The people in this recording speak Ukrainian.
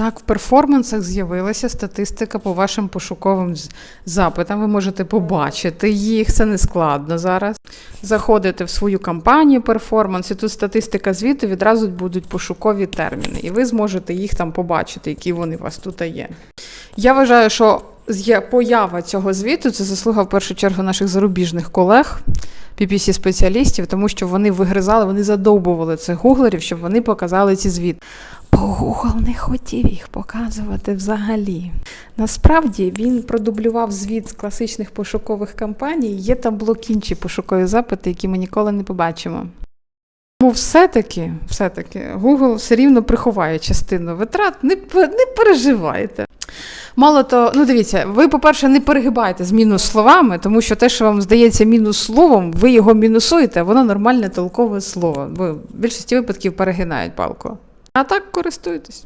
Так, в перформансах з'явилася статистика по вашим пошуковим запитам. Ви можете побачити їх, це не складно зараз. Заходите в свою кампанію перформанс, і тут статистика звіту відразу будуть пошукові терміни, і ви зможете їх там побачити, які вони у вас тут є. Я вважаю, що поява цього звіту це заслуга в першу чергу наших зарубіжних колег. PPC спеціалістів, тому що вони вигризали, вони задовбували цих гуглерів, щоб вони показали ці звіт. Google не хотів їх показувати взагалі. Насправді він продублював звіт з класичних пошукових кампаній. Є там блок інші пошукові запити, які ми ніколи не побачимо. Тому все-таки, все-таки Google все рівно приховає частину витрат. Не, не переживайте. Мало то, ну дивіться, ви, по-перше, не перегибайте з мінус словами, тому що те, що вам здається мінус словом, ви його мінусуєте, а воно нормальне толкове слово. Бо в більшості випадків перегинають палку. А так користуйтесь.